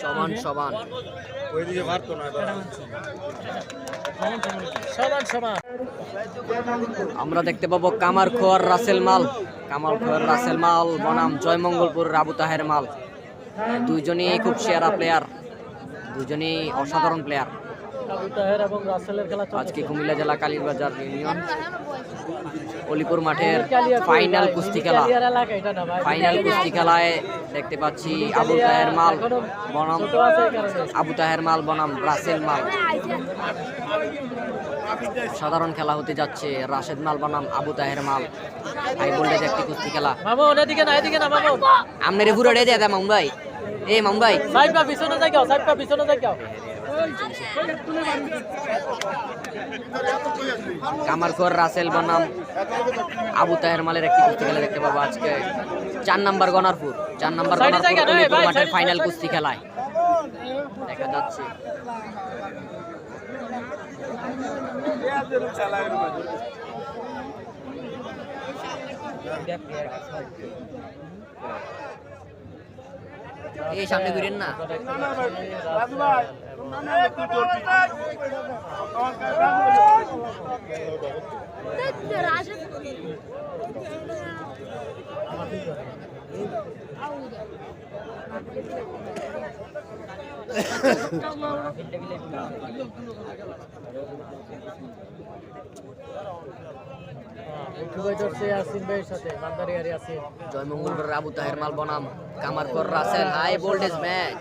সমান সমান ওইদিকে মারতো না এবার। সমান সমান। আমরা দেখতে পাবো কামার খোয়ার রাসেল মাল। কামার খোয়ার রাসেল মাল বনাম জয়মঙ্গলপুর রাবু তাহের মাল। দুইজনই খুব সেরা প্লেয়ার দুজনই অসাধারণ প্লেয়ার এবং রাসেলের খেলা আজকে কুমিল্লা জেলা কালীরবাজার ইউনিয়ন। অলিপুর মাঠের ফাইনাল কুস্তি খেলা। ফাইনাল কুস্তি খেলায় দেখতে পাচ্ছি আবু তাহের মাল বনাম। আবু তাহের মাল বনাম। রাসেল মাল। সাধারণ খেলা হতে যাচ্ছে। রাশেদ মাল বনাম। আবু তাহের মাল। হাই ভোল্টেজ একটি কুস্তি খেলা। মামা ওদিকে না এদিকে না আমনের পুরো দেয় মামুন ভাই। এ মামুন ভাই। সাইড পা পিছনে যাই গাও সাইড পা পিছনে যাই গাও কামারখোর রাসেল বনাম। আবু তাহের মালের একটি কুস্তি খেলা দেখতে পাবো আজকে। চার নাম্বার গনারপুর। চার নাম্বার গনারপুর মাঠের ফাইনাল কুস্তি খেলায়। দেখা যাচ্ছে। এই সামনে ঘুরেন না। জয়মঙ্গলপুর আবু তাহের মাল বনাম কামারখোর রাসেল হাই ভোল্টেজ ম্যাচ।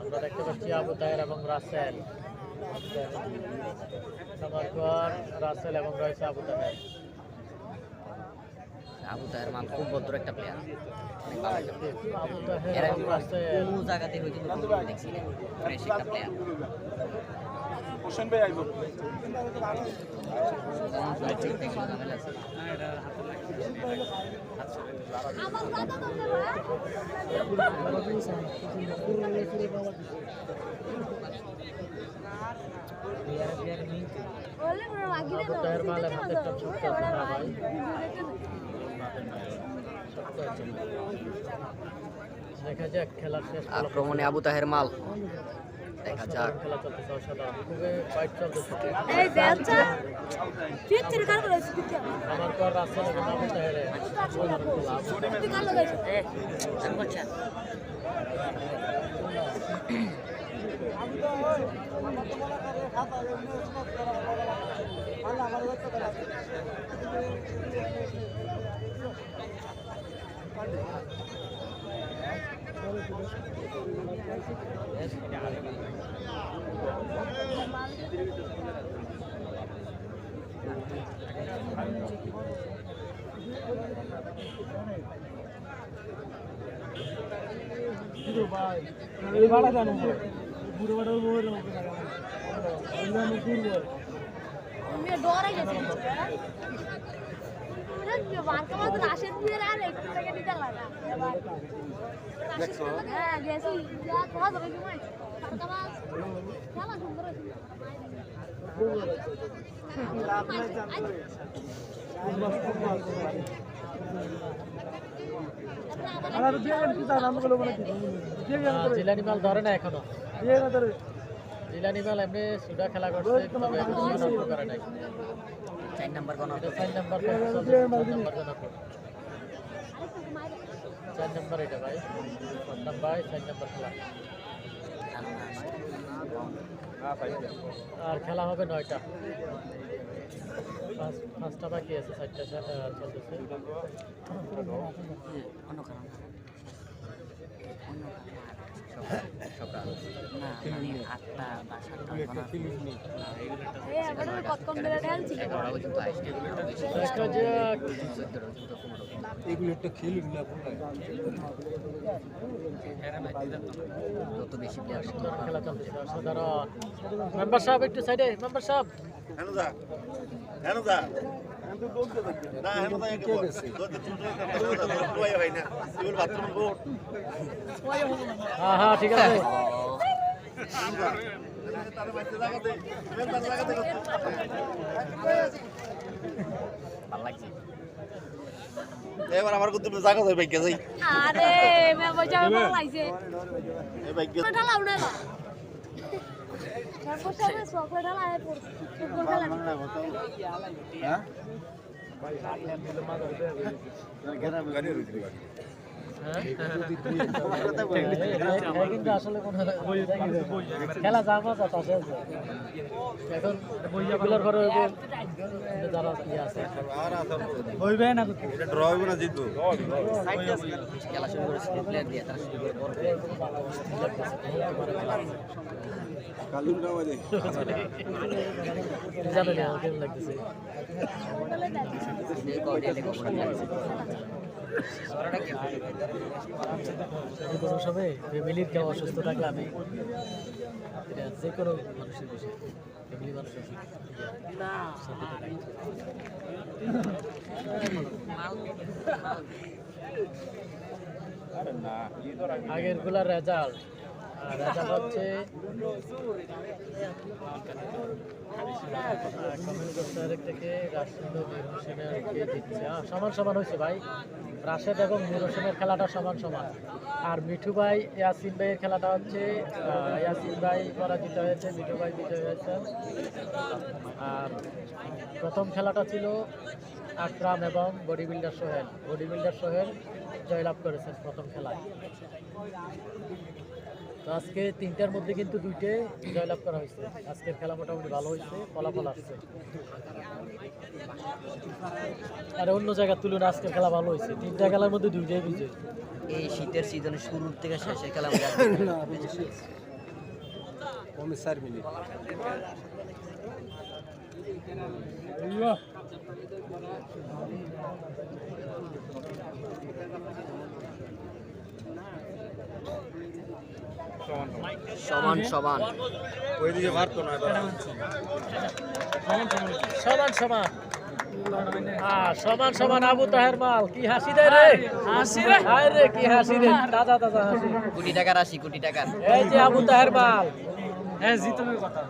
আমরা দেখতে পাচ্ছি আবু তাহের এবং রাসেল। রাসেল এবং রয়েছে আবু তাহের। আবু তাহের মাল খুব ভদ্র একটা প্লেয়ার আবু তাহের এর জায়গাতে দেখছি। ফ্রেশ একটা প্লেয়ার হোসেন ভাই আইব। আক্রমণে আবু তাহের মাল দেখা যাক। খেলা চলতেছে অসাধারণ খুবই ফাইট চলতেছে এই বেলচা ফিচ্ছির কার করে ফিচ্ছি আমার পর রাসেল এবং আবু তাহেরে অসাধারণ খেলা। আবু তুই কার লাগাইছ আমি ডরে গেছি বারকা মাত্র রাশেদ দিয়ে আর জিলানি মাল ধরে না এখনও জিলানি মাল এমনি সুডা খেলা করছে করে নাই চার নাম্বার এটা চার নাম্বার চার নাম্বার এটা ভাই নাম্বার চার নাম্বার খেলা আর খেলা হবে নয়টা। পাঁচ- পাঁচটা বাকি আছে চারটা চলতেছে। যত বেশি প্লেয়ার খেলা চলছে অসাধারণ মেম্বার সাহেব একটু সাইডে মেম্বার সাহেব হেন যা হেন যা। হ্যাঁ হ্যাঁ ঠিক আছে। এবার আমার কিন্তু জায়গা যাই বাইকে যাই। আরে মে ভালো লাগছে। এই বাইকে ঢালা উড়ে না তারপর খেলা যা মজা তা এখন এগুলোর ঘরে ইয়ে আছে হইবে না ড্র হইব না জিতবো খেলা শুরু করেছে প্লেয়ার দিয়ে তারা শুরু করে। জানো না কেমন লাগতেছে কোনো সময় ফ্যামিলির কেউ অসুস্থ থাকলে আমি এটা যে কোনো মানুষের বিষয় ফ্যামিলি মানুষ অসুস্থ আগেরগুলার রেজাল্ট। সমান সমান হয়েছে ভাই রাশেদ এবং মীর হোসেনের খেলাটা সমান সমান। আর মিঠু ভাই ইয়াসিন ভাইয়ের খেলাটা হচ্ছে ইয়াসিন ভাই পরাজিত হয়েছে মিঠু ভাই বিজয় হয়েছে আর প্রথম খেলাটা ছিল আকরাম এবং body builder Sohel body builder Sohel. জয়লাভ করেছেন প্রথম খেলায়। তো আজকে তিনটার মধ্যে কিন্তু দুইটে জয়লাভ করা হয়েছে। আজকের খেলা মোটামুটি ভালো হয়েছে ফলাফল আসছে। আর অন্য জায়গার তুলনায় আজকের খেলা ভালো হয়েছে। তিনটা খেলার মধ্যে দুইটাই বিজয়। এই শীতের সিজনের শুরুর থেকে শেষের খেলা সমান সমান। ওইদিকে মারতো না সমান সমান। সমান সমান আবু তাহের মাল। কি হাসি দেয় রে। হাসি রে। হায় রে কি হাসি রে। দাদা দাদা হাসি। কোটি টাকার আসি কোটি টাকার। এই যে আবু তাহের মাল। হ্যাঁ জিতনের কথা।